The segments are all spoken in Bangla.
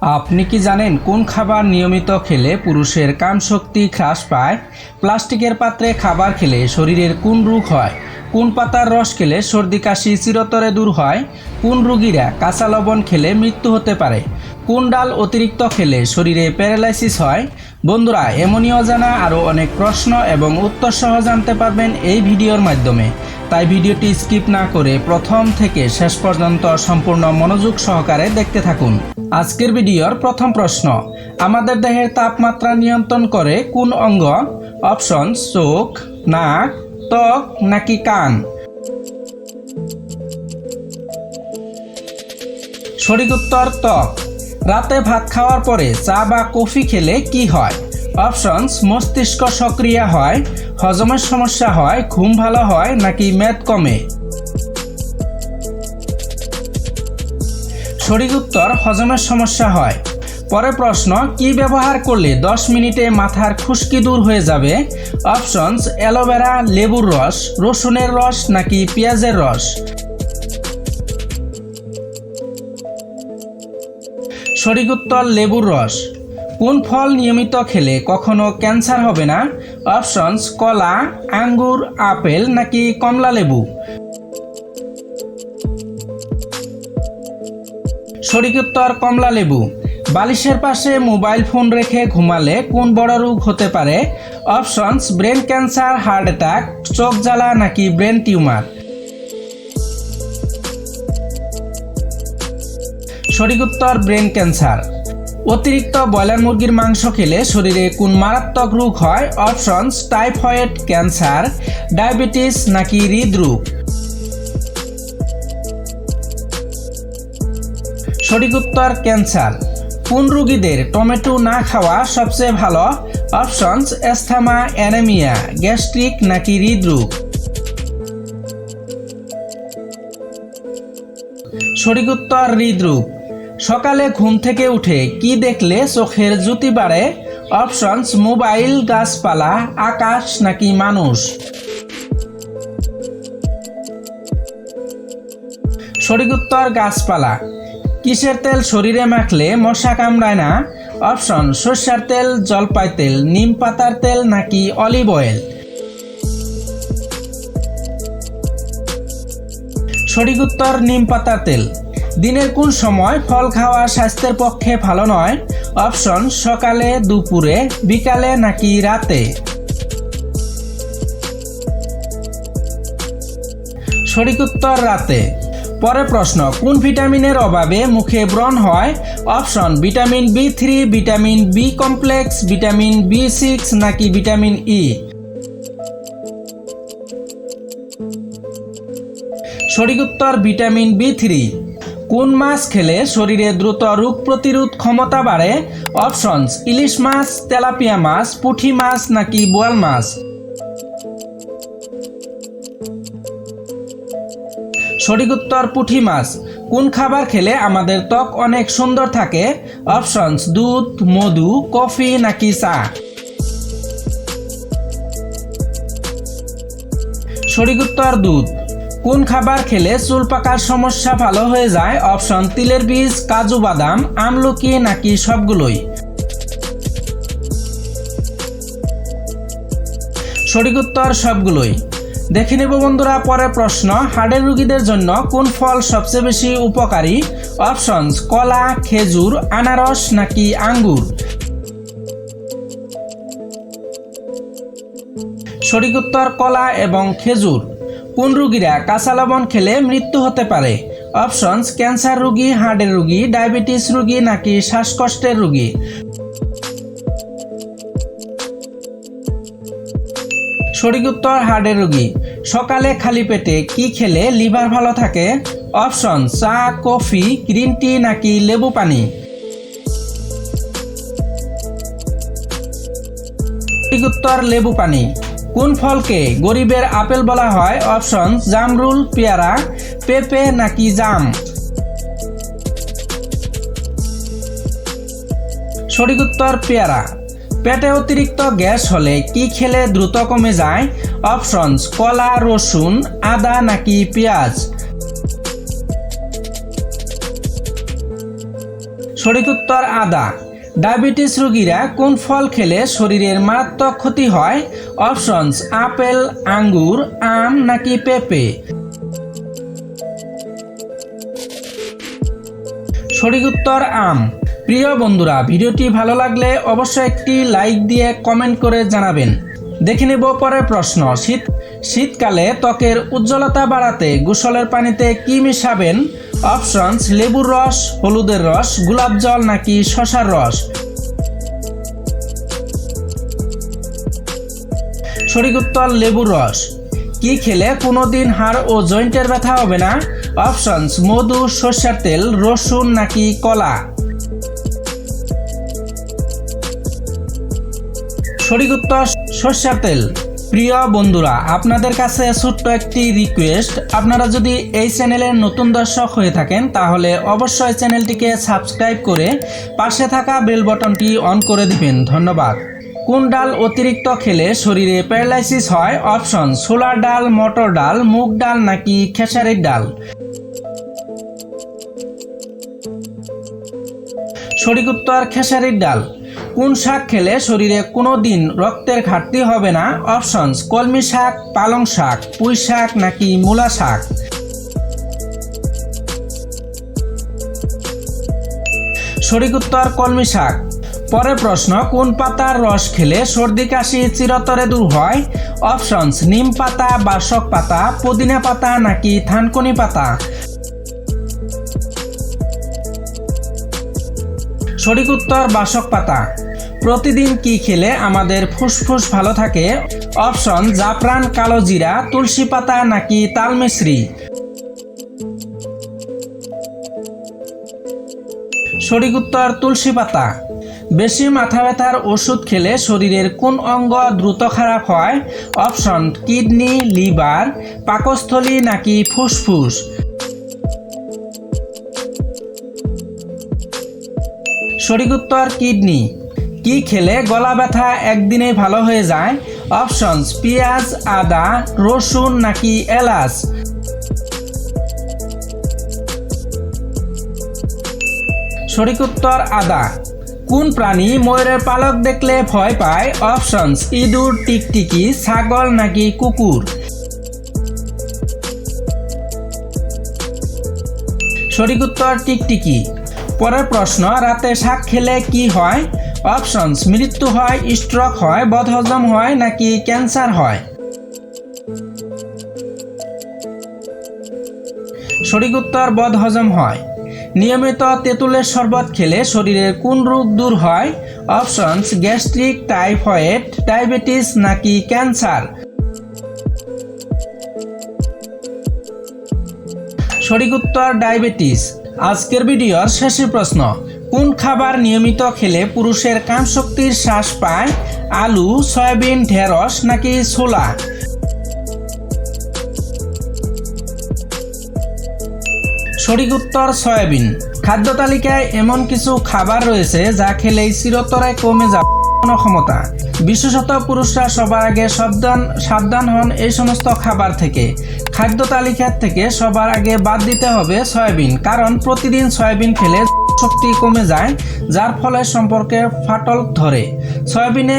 আপনি কি জানেন কোন খাবার নিয়মিত খেলে পুরুষের কাম শক্তি হ্রাস পায়? প্লাস্টিকের পাত্রে খাবার খেলে শরীরের কোন রোগ হয়? কোন পাতার রস খেলে সর্দি কাশি চিরতরে দূর হয়? কোন রোগীরা কাঁচা লবণ খেলে মৃত্যু হতে পারে? কোন ডাল অতিরিক্ত খেলে শরীরে প্যারালাইসিস হয়? বন্ধুরা, এমনই অজানা আরও অনেক প্রশ্ন এবং উত্তর সহ জানতে পারবেন এই ভিডিওর মাধ্যমে। তাই ভিডিওটি স্কিপ না করে প্রথম থেকে শেষ পর্যন্ত সম্পূর্ণ মনোযোগ সহকারে দেখতে থাকুন। আজকের ভিডিওর প্রথম প্রশ্ন, আমাদের দেহের তাপমাত্রা নিয়ন্ত্রণ করে কোন অঙ্গ? অপশন, চোখ, নাক, ত্বক নাকি কান? সঠিক উত্তর, ত্বক। রাতে ভাত খাওয়ার পরে চা বা কফি খেলে কি হয়? অপশনস মস্তিষ্ক সক্রিয় হয়। হজমের সমস্যা হয়, ঘুম ভালো হয় নাকি মেদ কমে? সঠিক উত্তর, হজমের সমস্যা হয়। পরের প্রশ্ন, কি ব্যবহার করলে 10 মিনিটে মাথার খুশকি দূর হয়ে যাবে? অপশনস, অ্যালোভেরা, লেবুর রস, রসুনের রস নাকি পেঁয়াজের রস? সঠিক উত্তর, লেবুর রস। কোন ফল নিয়মিত খেলে কখনো ক্যান্সার হবে না? অপশনস কলা আঙ্গুর আপেল নাকি কমলা লেবু? সঠিক উত্তর, কমলা লেবু। বালিশের পাশে মোবাইল ফোন রেখে ঘুমালে কোন বড় রোগ হতে পারে? Options brain cancer heart attack চোখ জ্বালা নাকি ব্রেন টিউমার সঠিক উত্তর ব্রেন ক্যান্সার অতিরিক্ত ব্রয়লার মুরগির মাংস খেলে শরীরে কোন মারাত্মক রোগ হয়? অপশনস টাইফয়েড ক্যান্সার ডায়াবেটিস নাকি হৃদরোগ? সঠিক উত্তর ক্যান্সার কোন রোগীদের টমেটো না খাওয়া সবচেয়ে ভালো? অপশনস এস্থেমা অ্যানেমিয়া গ্যাস্ট্রিক নাকি হৃদরোগ? সঠিক উত্তর, হৃদরোগ। সকালে ঘুম থেকে উঠে কি দেখলে চোখের জুতি বাড়ে? অপশনস মোবাইল, গাছপালা, আকাশ নাকি মানুষ? সঠিক উত্তর, গাছপালা। কিসের তেল শরীরে মাখলে মশা কামড়ায় না? অপশন সর্ষার তেল, জলপাই তেল, নিম পাতার তেল নাকি অলিভ অয়েল? সঠিক উত্তর, নিম পাতার তেল। দিনের কোন সময় ফল খাওয়া স্বাস্থ্যের পক্ষে ভালো নয়? অপশন, সকালে, দুপুরে, বিকালে নাকি রাতে? সঠিক উত্তর রাতে। পরে প্রশ্ন, কোন ভিটামিনের অভাবে মুখে ব্রণ হয়? Option, vitamin B three, vitamin B complex, vitamin B six নাকি ভিটামিন ই? সঠিক উত্তর, ভিটামিন বি থ্রি। কোন মাছ খেলে শরীরে দ্রুত রোগ প্রতিরোধ ক্ষমতা বাড়ে? অপশনস, ইলিশ মাছ, তেলাপিয়া মাছ পুঁটি মাছ নাকি বোয়াল মাছ? সঠিক উত্তর পুঁটি মাছ। কোন খাবার খেলে আমাদের ত্বক অনেক সুন্দর থাকে? অপশনস, দুধ, মধু, কফি নাকি চা? সঠিক উত্তর দুধ। কোন খাবার খেলে চুল পাকার সমস্যা ভালো হয়ে যায়? অপশন, তিলের বীজ, কাজু বাদাম, আমলকি নাকি সবগুলোই? সঠিক উত্তর, সবগুলোই। দেখে নেব বন্ধুরা পরের প্রশ্ন হার্টের রুগীদের জন্য কোন ফল সবচেয়ে বেশি উপকারী? অপশনস কলা, খেজুর, আনারস নাকি আঙ্গুর? সঠিক উত্তর, কলা এবং খেজুর। কোন রোগীরা কাঁচা লবণ খেলে মৃত্যু হতে পারে? অপশনস, ক্যান্সার রোগী, হার্টের রোগী, ডায়াবেটিস রোগী নাকি শ্বাসকষ্টের রোগী? সঠিক উত্তর, হার্টের রোগী। সকালে খালি পেটে কি খেলে লিভার ভালো থাকে? অপশন, চা, কফি, গ্রিন টি নাকি লেবু পানি? উত্তর, লেবু পানি। কোন ফলকে গরিবের আপেল বলা হয়? অপশন, জামরুল, পেয়ারা, পেঁপে নাকি জাম? সঠিক উত্তর, পেয়ারা। পেটে অতিরিক্ত গ্যাস হলে কি খেলে দ্রুত কমে যায়? অপশনস কলা, রসুন, আদা নাকি পেঁয়াজ? সঠিক উত্তর, আদা। ডায়াবেটিস রোগীরা কোন ফল খেলে শরীরের মারাত্মক ক্ষতি হয়? অপশনস, আপেল, আঙ্গুর, আম নাকি পেঁপে? সঠিক উত্তর আম। প্রিয় বন্ধুরা, ভিডিওটি ভালো লাগলে অবশ্যই একটি লাইক দিয়ে কমেন্ট করে জানাবেন। দেখে নেব পরের প্রশ্ন। শীত শীতকালে ত্বকের উজ্জ্বলতা বাড়াতে গোসলের পানিতে কি মিশাবেন? অপশনস, লেবুর রস, হলুদের রস, গোলাপ জল নাকি শশার রস? সঠিক উত্তর, লেবুর রস। কি খেলে কোনোদিন হাড় ও জয়েন্টের ব্যথা হবে না? অপশনস, মধু, সর্ষের তেল, রসুন নাকি কলা? সঠিক উত্তর, সর্ষের তেল। প্রিয় বন্ধুরা, আপনাদের কাছে ছোট্ট একটি রিকোয়েস্ট আপনারা যদি এই চ্যানেলের নতুন দর্শক হয়ে থাকেন, তাহলে অবশ্যই চ্যানেলটিকে সাবস্ক্রাইব করে পাশে থাকা বেল বটনটি অন করে দিবেন। ধন্যবাদ। কোন ডাল অতিরিক্ত খেলে শরীরে প্যারালাইসিস হয়? অপশন সোলার ডাল, মটর ডাল, মুগ ডাল নাকি খেসারির ডাল? সঠিক উত্তর, খেসারির ডাল। কোন শাক খেলে শরীরে কোনো দিন রক্তের ঘাটতি হবে না? অপশনস, কলমি শাক, পালং শাক, পুঁই শাক নাকি মূলা শাক? সঠিক উত্তর কলমি শাক। পরের প্রশ্ন, কোন পাতার রস খেলে সর্দি কাশি চিরতরে দূর হয়? অপশনস, নিম পাতা বাসক পাতা, পুদিনা পাতা নাকি থানকুনি পাতা? সঠিক উত্তর বাসক পাতা। প্রতিদিন কি খেলে আমাদের ফুসফুস ভালো থাকে? অপশন, জাফরান, কালো জিরা, তুলসী পাতা নাকি তালমিশ্রি সঠিক উত্তর, তুলসী পাতা। বেশি মাথা ব্যথার ওষুধ খেলে শরীরের কোন অঙ্গ দ্রুত খারাপ হয়? অপশন, কিডনি, লিভার, পাকস্থলী নাকি ফুসফুস? সঠিক উত্তর, কিডনি। কি খেলে গলা ব্যথা একদিনেই ভালো হয়ে যায়? অপশনস পেঁয়াজ, আদা, রসুন নাকি এলাচ? সঠিক উত্তর, আদা। কোন প্রাণী ময়ূরের পালক দেখলে ভয় পায়? অপশনস ইঁদুর, টিকটিকি, ছাগল নাকি কুকুর? সঠিক উত্তর, টিকটিকি। পরের প্রশ্ন, রাতে শাক খেলে কি হয়? অপশনস, মৃত্যু হয় স্ট্রোক হয় বদহজম হয়, নাকি ক্যান্সার হয়? সঠিক উত্তর বদহজম হয়। নিয়মিত তেঁতুলের শরবত খেলে শরীরের কোন রোগ দূর হয়? অপশনস, গ্যাস্ট্রিক, টাইফয়েড, ডায়াবেটিস, নাকি ক্যান্সার? সঠিক উত্তর, ডায়াবেটিস। আজকের ভিডিওর শেষের প্রশ্ন। কোন খাবার নিয়মিত খেলে পুরুষের কামশক্তির হ্রাস পায়? আলু, সয়াবিন, ঢেঁড়স নাকি ছোলা? সঠিক উত্তর সয়াবিন। খাদ্য তালিকায় এমন কিছু খাবার রয়েছে যা খেলেই চিরতরে কমে যাবে ক্ষমতা। বিশেষত পুরুষরা সবার আগে সাবধান সাবধান হন এই সমস্ত খাবার থেকে। খাদ্য তালিকার থেকে সবার আগে বাদ দিতে হবে সয়াবিন, কারণ প্রতিদিন সয়াবিন খেলে শক্তি কমে যায়, যার ফলে সম্পর্কে ফাটল ধরে। সয়াবিনে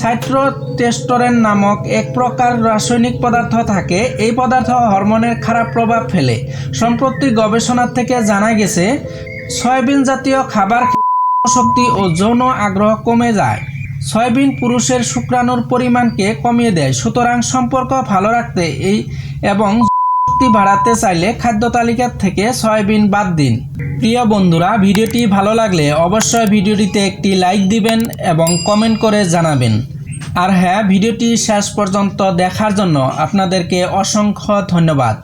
সাইট্রোটেস্টোরেন নামক এক প্রকার রাসায়নিক পদার্থ থাকে। এই পদার্থ হরমোনের খারাপ প্রভাব ফেলে। সম্প্রতি গবেষণা থেকে জানা গেছে সয়াবিন জাতীয় খাবার শক্তি ও যৌন আগ্রহ কমে যায়। সয়াবিন পুরুষের শুক্রাণুর পরিমাণকে কমিয়ে দেয়। সুতরাং সম্পর্ক ভালো রাখতে এই এবং শক্তি বাড়াতে চাইলে খাদ্য তালিকার থেকে সয়াবিন বাদ দিন। প্রিয় বন্ধুরা, ভিডিওটি ভালো লাগলে অবশ্যই ভিডিওটিতে একটি লাইক দিবেন এবং কমেন্ট করে জানাবেন। আর হ্যাঁ ভিডিওটি শেষ পর্যন্ত দেখার জন্য আপনাদেরকে অসংখ্য ধন্যবাদ।